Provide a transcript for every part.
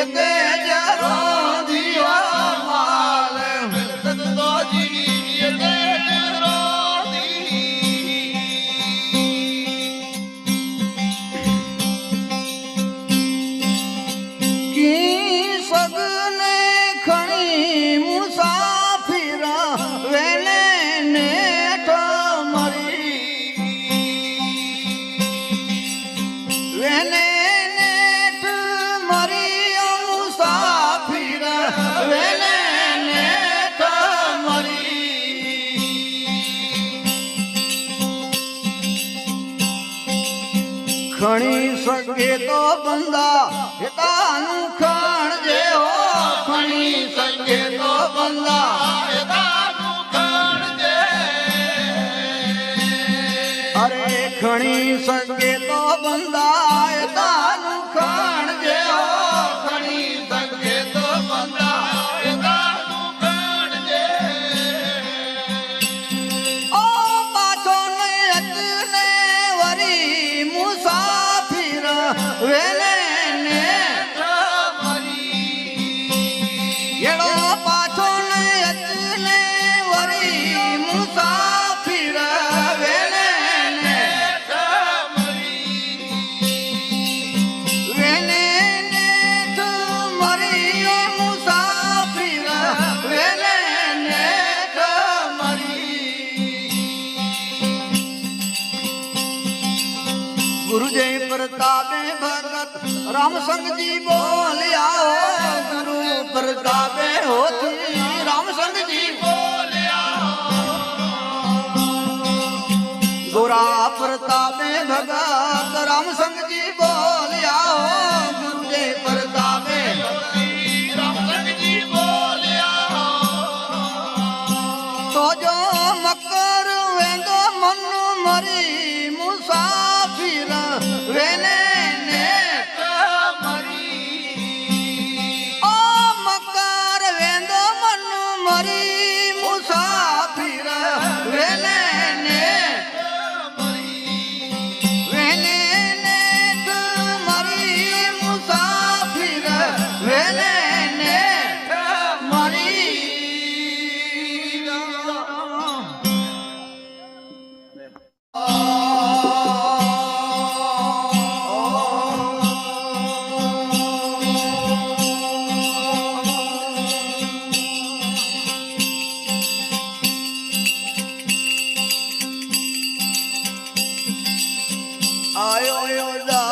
எங்க તો બંદા હેતાનું ખાણ જે હો ખણી સંગે તો બંદા હેતાનું ખાણ જે. અરે ખણી સંગે તો બંદા હેતાનું ખાણ જે હો ગુરુદેવ પ્રતાપે ભગત રામસંગજી બોલ્યા હો ગુરુ, પ્રતાપે હોતી રામસંગજી બોલ્યા ગોરા પ્રતાપે ભગત રામસંગ 哎呦哎呦，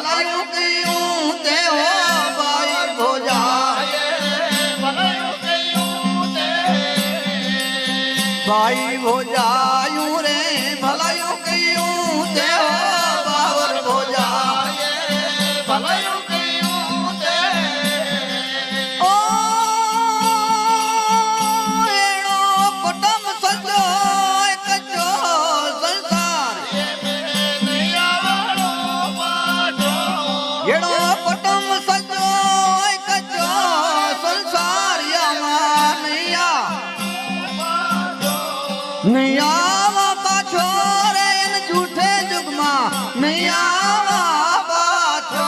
ભલાયું કયું તે હો? ભાઈ ભોજા. ભોજા નહીં આવો પાછો રે એને જૂઠે જુગમાં. નહીં આવો પાછો.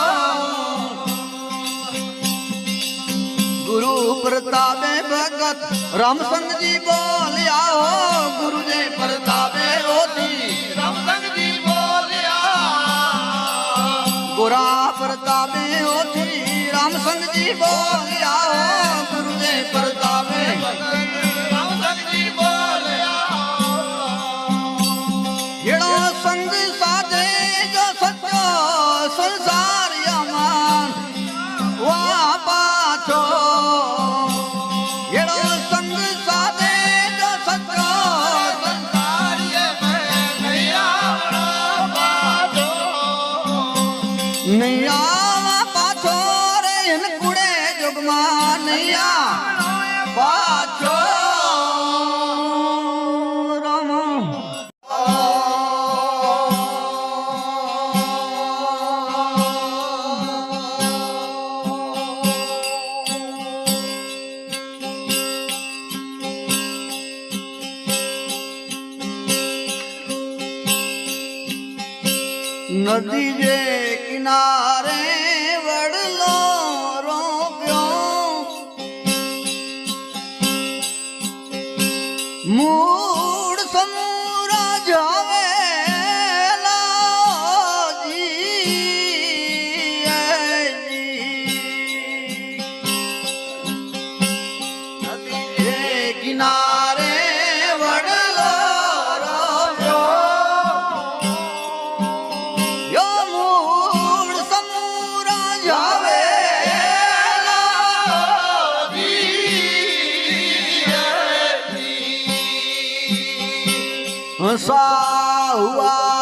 ગુરુ પ્રતાપે ભગત રામસંગજી બોલ્યા હો ગુરુજે પ્રતાપે ઓથી. રામસંગજી બોલ્યા. ગુરા પ્રતાપે ઓથી રામસંગજી બોલ્યા હો ગુરુજે પ્રતાપે. ભગત જે કિનારે सा हुआ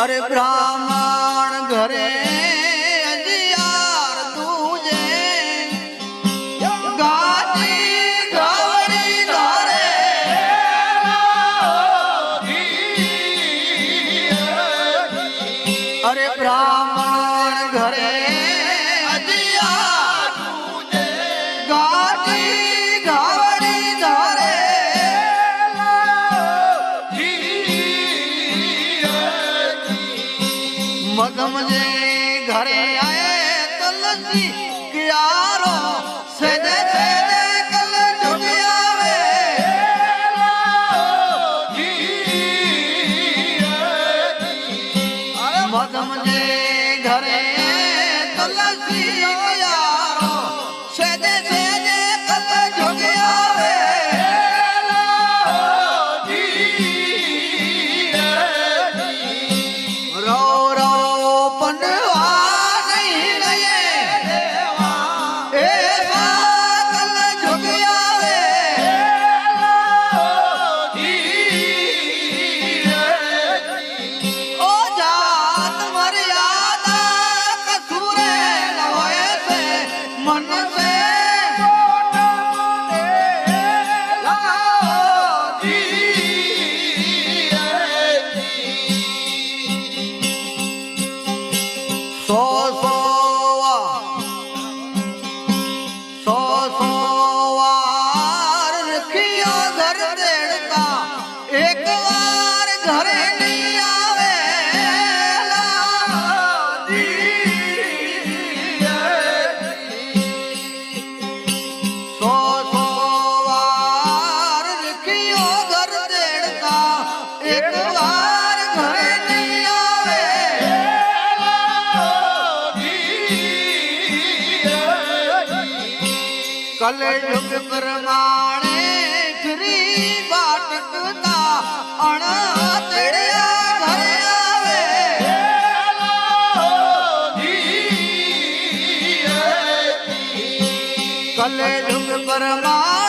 અરે બ્રાહ્મણ ઘરે કલયુગ પ્રમાણે ફરી બાટકતા અણતડ્યા ઘરે આવે. કલયુગ પ્રમાણે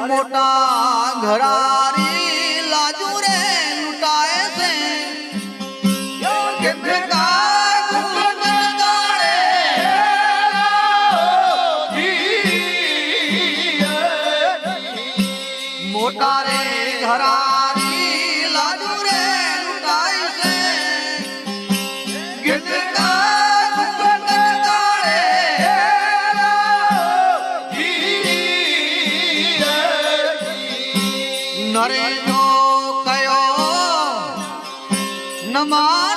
મોટા ઘરારી નરેન્દ્ર કયો નમા.